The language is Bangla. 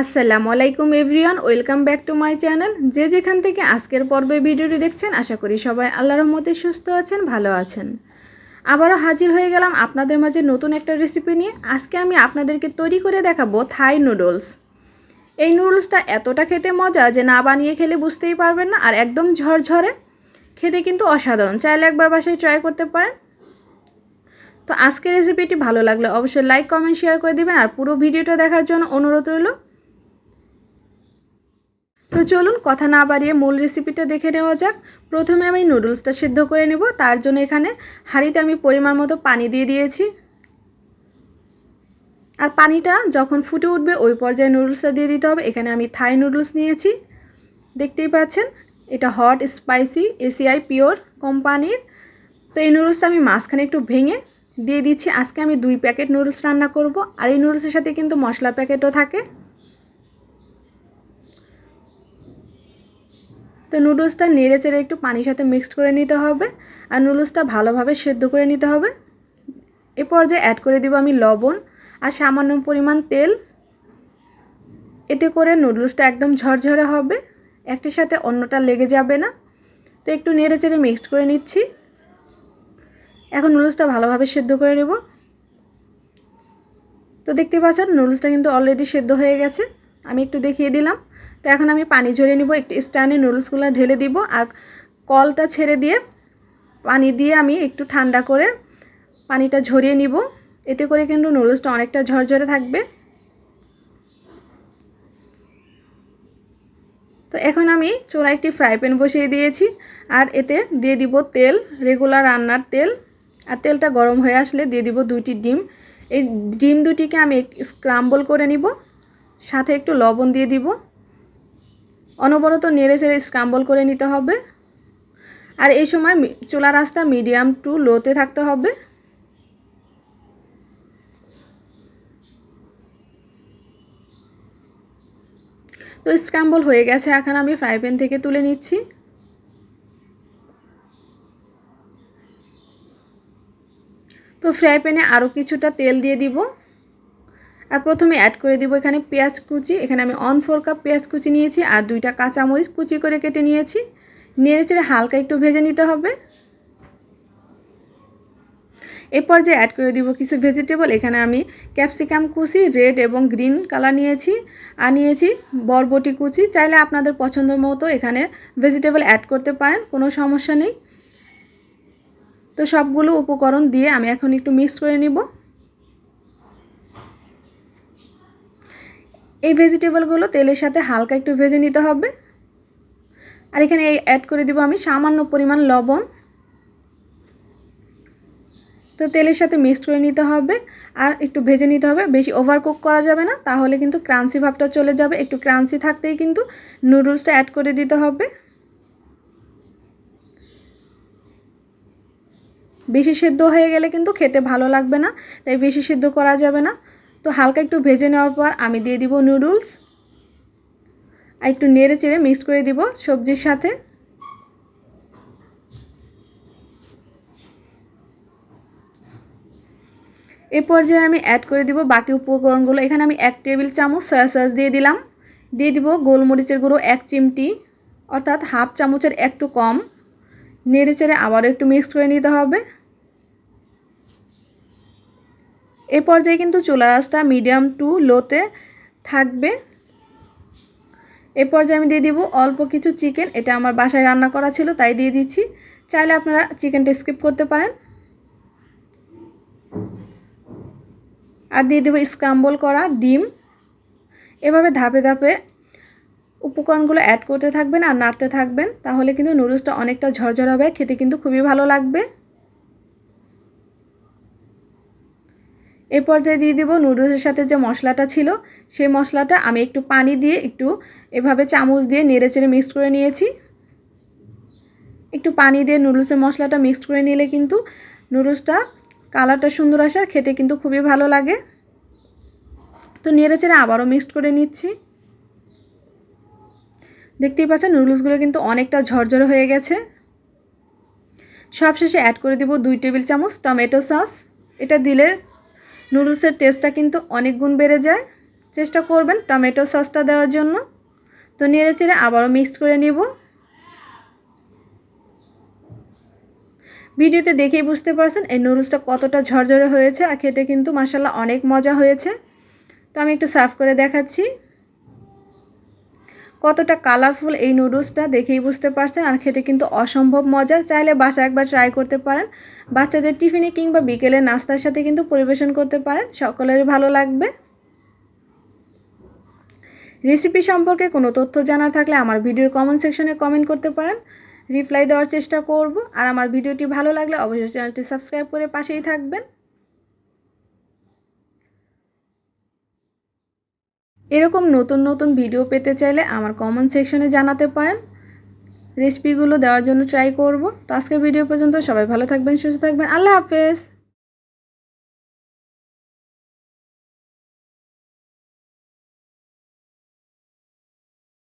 আসসালামু আলাইকুম everyone, welcome back to my channel. যে যেখান থেকে আজকের পর্বে ভিডিওটি দেখছেন, আশা করি সবাই আল্লাহর রহমতে সুস্থ আছেন, ভালো আছেন। আবারও হাজির হয়ে গেলাম আপনাদের মাঝে নতুন একটা রেসিপি নিয়ে। আজকে আমি আপনাদেরকে তৈরি করে দেখাবো থাই নুডলস। এই নুডলসটা এতটা খেতে মজা যে না বানিয়ে খেলে বুঝতেই পারবেন না, আর একদম ঝরঝরে। খেতে কিন্তু অসাধারণ, চাইলে একবার বাসায় ট্রাই করতে পারেন। তো আজকের রেসিপিটি ভালো লাগলে অবশ্যই লাইক কমেন্ট শেয়ার করে দেবেন, আর পুরো ভিডিওটা দেখার জন্য অনুরোধ রইল। তো চলুন কথা না বাড়িয়ে মূল রেসিপিটা দেখে নেওয়া যাক। প্রথমে আমি নুডলসটা সিদ্ধ করে নেব। তার জন্য এখানে হাঁড়িতে আমি পরিমাণ মতো পানি দিয়ে দিয়েছি। আর পানিটা যখন ফুটে উঠবে, ওই পর্যায়ে নুডলসটা দিয়ে দিতে হবে। এখানে আমি থাই নুডলস নিয়েছি। দেখতেই পাচ্ছেন, এটা হট স্পাইসি এসিআই পিওর কোম্পানির। তো এই নুডলসটা আমি মাঝখানে একটু ভেঙে দিয়ে দিচ্ছি। আজকে আমি দুই প্যাকেট নুডলস রান্না করব। আর এই নুডলসের সাথে কিন্তু মশলা প্যাকেটও থাকে। তো নুডলসটা নেড়ে চেড়ে একটু পানির সাথে মিক্সড করে নিতে হবে আর নুডলসটা ভালোভাবে সেদ্ধ করে নিতে হবে। এ পর্যায়ে অ্যাড করে দিব আমি লবণ আর সামান্য পরিমাণ তেল। এতে করে নুডলসটা একদম ঝরঝরে হবে, একটির সাথে অন্যটা লেগে যাবে না। তো একটু নেড়ে চেড়ে মিক্সড করে নিচ্ছি। এখন নুডলসটা ভালোভাবে সেদ্ধ করে নেব। তো দেখতে পাচ্ছেন নুডলসটা কিন্তু অলরেডি সেদ্ধ হয়ে গেছে। আমি একটু দেখিয়ে দিলাম। তো এখন আমি পানি ঝরিয়ে নিব, একটু স্ট্যান্ডে নুডলসগুলো ঢেলে দিব আর কলটা ছেড়ে দিয়ে পানি দিয়ে আমি একটু ঠান্ডা করে পানিটা ঝরিয়ে নিব। এতে করে কিন্তু নুডলসটা অনেকটা ঝরঝরে থাকবে। তো এখন আমি চোলা একটি ফ্রাই প্যান বসিয়ে দিয়েছি আর এতে দিয়ে দিব তেল, রেগুলার রান্নার তেল। আর তেলটা গরম হয়ে আসলে দিয়ে দিব দুটি ডিম। এই ডিম দুটিকে আমি স্ক্রাম্বল করে নিব। সাথে একটু লবণ দিয়ে দিব। অনবরত নেড়ে চেড়ে স্ক্রাম্বল করে নিতে হবে। আর এই সময় চুলা রাসটা মিডিয়াম টু লোতে থাকতে হবে। তো স্ক্রাম্বল হয়ে গেছে, এখন আমি ফ্রাই প্যান থেকে তুলে নিচ্ছি। তো ফ্রাই প্যানে আরও কিছুটা তেল দিয়ে দিব। আর প্রথমে অ্যাড করে দিব এখানে পেঁয়াজ কুচি। এখানে আমি অন ফোর কাপ পেঁয়াজ কুচি নিয়েছি আর দুইটা কাঁচামরিচ কুচি করে কেটে নিয়েছি। নেড়ে চেড়ে হালকা একটু ভেজে নিতে হবে। এ পর্যায়ে অ্যাড করে দিব কিছু ভেজিটেবল এখানে আমি ক্যাপসিকাম কুচি রেড এবং গ্রিন কালার নিয়েছি। আর নিয়েছি বরবটি কুচি। চাইলে আপনাদের পছন্দ মতো এখানে ভেজিটেবল অ্যাড করতে পারেন, কোনো সমস্যা নেই। তো সবগুলো উপকরণ দিয়ে আমি এখন একটু মিক্স করে নিব। এই ভেজিটেবলগুলো তেলের সাথে হালকা একটু ভেজে নিতে হবে। আর এখানে এই অ্যাড করে দিব আমি সামান্য পরিমাণ লবণ। তো তেলের সাথে মিক্সড করে নিতে হবে। আর একটু ভেজে নিতে হবে। বেশি ওভার কুক করা যাবে না, তাহলে কিন্তু ক্রাঞ্চি ভাবটা চলে যাবে। একটু ক্রাঞ্চি থাকতেই কিন্তু নুডলসটা অ্যাড করে দিতে হবে। বেশি সেদ্ধ হয়ে গেলে কিন্তু খেতে ভালো লাগবে না, তাই বেশি সেদ্ধ করা যাবে না। তো হালকা একটু ভেজে নেওয়ার পর আমি দিয়ে দিব নুডলস আর একটু নেড়ে চেড়ে মিক্স করে দিব সবজির সাথে। এ পর্যায়ে আমি অ্যাড করে দিব বাকি উপকরণগুলো। এখানে আমি এক টেবিল চামচ সয়া সস দিয়ে দিলাম। দিয়ে দিব গোলমরিচের গুঁড়ো এক চিমটি, অর্থাৎ হাফ চামচের একটু কম। নেড়ে চেড়ে আবারও একটু মিক্স করে নিতে হবে। এ পর্যায়ে কিন্তু চুলা রাসটা মিডিয়াম টু লোতে থাকবে। এ পর্যায়ে আমি দিয়ে দিব অল্প কিছু চিকেন এটা আমার বাসায় রান্না করা ছিল, তাই দিয়ে দিচ্ছি। চাইলে আপনারা চিকেনটা স্কিপ করতে পারেন। আর দিয়ে দেবো স্ক্রাম্বল করা ডিম। এভাবে ধাপে ধাপে উপকরণগুলো অ্যাড করতে থাকবেন আর নাড়তে থাকবেন, তাহলে কিন্তু নুডলসটা অনেকটা ঝরঝর হবে, খেতে কিন্তু খুবই ভালো লাগবে। এ পর্যায়ে দিয়ে দিব নুডলসের সাথে যে মশলাটা ছিল, সেই মশলাটা আমি একটু পানি দিয়ে একটু এভাবে চামচ দিয়ে নেড়ে চেড়ে মিক্সড করে নিয়েছি। একটু পানি দিয়ে নুডলসের মশলাটা মিক্সড করে নিলে কিন্তু নুডলসটা কালারটা সুন্দর আসে আর খেতে কিন্তু খুবই ভালো লাগে। তো নেড়ে চেড়ে আবারও মিক্সড করে নিচ্ছি। দেখতেই পাচ্ছেন নুডলসগুলো কিন্তু অনেকটা ঝরঝরে হয়ে গেছে। সবশেষে অ্যাড করে দিব দুই টেবিল চামচ টমেটো সস। এটা দিলে নুডলসের টেস্টটা কিন্তু অনেক গুণ বেড়ে যায়। চেষ্টা করবেন টমেটো সসটা দেওয়ার জন্য। তো নেড়ে চেড়ে আবারও মিক্স করে নিব। ভিডিওতে দেখেই বুঝতে পারছেন এই নুডলসটা কতটা ঝরঝরে হয়েছে আর খেতে কিন্তু মাসাল্লাহ অনেক মজা হয়েছে। তো আমি একটু সার্ভ করে দেখাচ্ছি। কতটা কালারফুল এই নুডলসটা দেখেই বুঝতে পারছেন আর খেতে কিন্তু অসম্ভব মজার। চাইলে বাসা একবার ট্রাই করতে পারেন। বাচ্চাদের টিফিনে কিংবা বিকেলে নাস্তার সাথে কিন্তু পরিবেশন করতে পারেন। সকলেরই ভালো লাগবে। রেসিপি সম্পর্কে কোনো তথ্য জানা থাকলে আমার ভিডিওর কমেন্ট সেকশনে কমেন্ট করতে পারেন। রিপ্লাই দেওয়ার চেষ্টা করব। আর আমার ভিডিওটি ভালো লাগলে অবশ্যই চ্যানেলটি সাবস্ক্রাইব করে পাশেই থাকবেন। এরকম নতুন নতুন ভিডিও পেতে চাইলে আমার কমেন্ট সেকশনে জানাতে পারেন। রেসিপিগুলো দেওয়ার জন্য ট্রাই করব। তো আজকের ভিডিও পর্যন্ত সবাই ভালো থাকবেন, সুস্থ থাকবেন। আল্লাহ হাফেজ।